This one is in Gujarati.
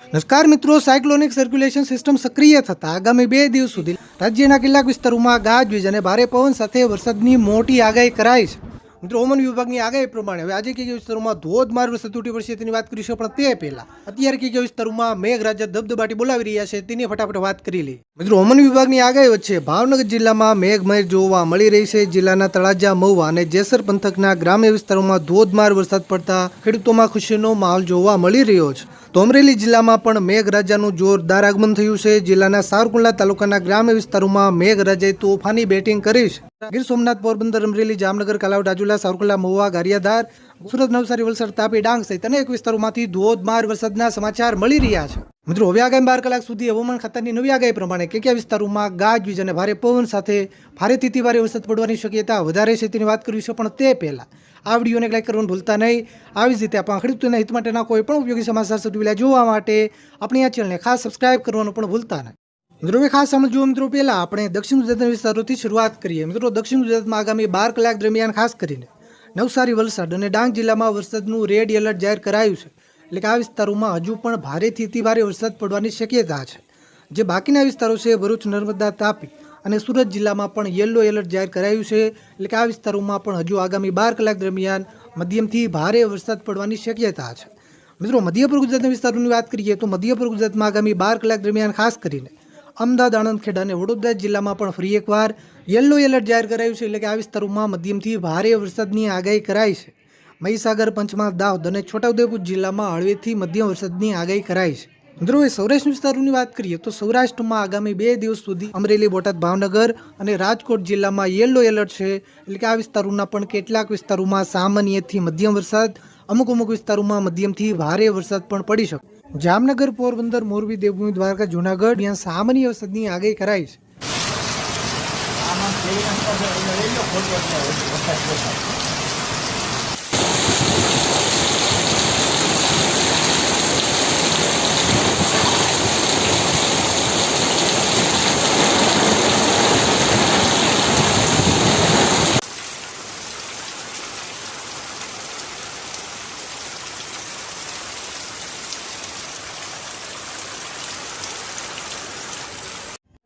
નમસ્કાર મિત્રો, સાયક્લોનિક સર્ક્યુલેશન સિસ્ટમ સક્રિય થતા આગામી બે દિવસ સુધી રાજ્યના કેટલાક વિસ્તારોમાં ગાજવીજ અને ભારે પવન સાથે વરસાદની મોટી આગાહી કરાઈ છે. મિત્રો, હવામાન વિભાગની આગાહી પ્રમાણે હવે આજે કઈ વિસ્તારોમાં ધોધમાર વરસાદ તૂટી પડશે તેની વાત કરીશું પણ તે પહેલા. અત્યારે કયા વિસ્તારોમાં મેઘરાજા દબદબાટી બોલાવી રહ્યા છે તેની ફટાફટ વાત કરી લઈએ. મિત્રો, હવામાન વિભાગની આગાહી વચ્ચે ભાવનગર જિલ્લામાં મેઘમહેર જોવા મળી રહી છે. જિલ્લાના તળાજા, મહુવા અને જેસર પંથકના ગ્રામ્ય વિસ્તારોમાં ધોધમાર વરસાદ પડતા ખેડૂતોમાં ખુશીનો માહોલ જોવા મળી રહ્યો છે. તો અમરેલી જિલ્લામાં પણ મેઘરાજાનું જોરદાર આગમન થયું છે. જિલ્લાના સારકુંડલા તાલુકાના ગ્રામ્ય વિસ્તારોમાં મેઘરાજાએ તોફાની બેટિંગ કરી છે. ગીર સોમનાથ પોરબંદર, અમરેલી, જામનગર, કલાવ રાજુલા સારકુંડલા મહુવા, ગારિયાધાર, સુરત, નવસારી, વલસાડ, તાપી, ડાંગ સહિત અનેક વિસ્તારોમાંથી ધોધમાર વરસાદના સમાચાર મળી રહ્યા છે. મિત્રો, હવે આગામી બાર કલાક સુધી હવામાન ખાતાની નવી આગાહી પ્રમાણે કે કયા વિસ્તારોમાં ગાજવીજ અને ભારે પવન સાથે ભારેથી ભારે વરસાદ પડવાની શક્યતા વધારે છે તેની વાત કરીશું પણ તે પહેલાં. આ વિડીયોને લાઈક કરવાનું ભૂલતા નહીં. આવી જ રીતે આપણા ખેડૂતોના હિત માટેના કોઈ પણ ઉપયોગી સમાચાર સૌથી પહેલાં જોવા માટે આપણી આ ચેનલને ખાસ સબસ્ક્રાઇબ કરવાનું પણ ભૂલતા નહીં. મિત્રો, હવે ખાસ સમજવું મિત્રો, પહેલાં આપણે દક્ષિણ ગુજરાતના વિસ્તારોથી શરૂઆત કરીએ. મિત્રો, દક્ષિણ ગુજરાતમાં આગામી બાર કલાક દરમિયાન ખાસ કરીને નવસારી, વલસાડ અને ડાંગ જિલ્લામાં વરસાદનું રેડ એલર્ટ જાહેર કરાયું છે. એટલે કે આ વિસ્તારોમાં હજુ પણ ભારેથી અતિ ભારે વરસાદ પડવાની શક્યતા છે. જે બાકીના વિસ્તારો છે ભરૂચ, નર્મદા, તાપી અને સુરત જિલ્લામાં પણ યલો એલર્ટ જાહેર કરાયું છે. એટલે કે આ વિસ્તારોમાં પણ હજુ આગામી બાર કલાક દરમિયાન મધ્યમથી ભારે વરસાદ પડવાની શક્યતા છે. મિત્રો મધ્યપુર ગુજરાતના વિસ્તારોની વાત કરીએ તો મધ્યપુર ગુજરાતમાં આગામી બાર કલાક દરમિયાન ખાસ કરીને અમદાવાદ આણંદ ખેડા અને વડોદરા જિલ્લામાં પણ ફરી એકવાર યલો એલર્ટ જાહેર કરાયું છે. એટલે કે આ વિસ્તારોમાં મધ્યમથી ભારે વરસાદની આગાહી કરાઈ છે. મહીસાગર પંચમહાલ, દાહોદ અને છોટાઉદેપુર જિલ્લામાં હળવેથી મધ્યમ વરસાદની આગાહી કરાઈ છે. મિત્રો સૌરાષ્ટ્ર વિસ્તારોની વાત કરીએ તો સૌરાષ્ટ્રમાં આગામી બે દિવસ સુધી અમરેલી, બોટાદ, ભાવનગર અને રાજકોટ જિલ્લામાં યેલો એલર્ટ છે. એટલે કે આ વિસ્તારોના પણ કેટલાક વિસ્તારોમાં સામાન્યથી મધ્યમ વરસાદ, અમુક અમુક વિસ્તારોમાં મધ્યમથી ભારે વરસાદ પણ પડી શકે. જામનગર, પોરબંદર, મોરબી, દેવભૂમિ, દ્વારકા, જુનાગઢ ત્યાં સામાન્ય વરસાદની આગાહી કરાઈ છે.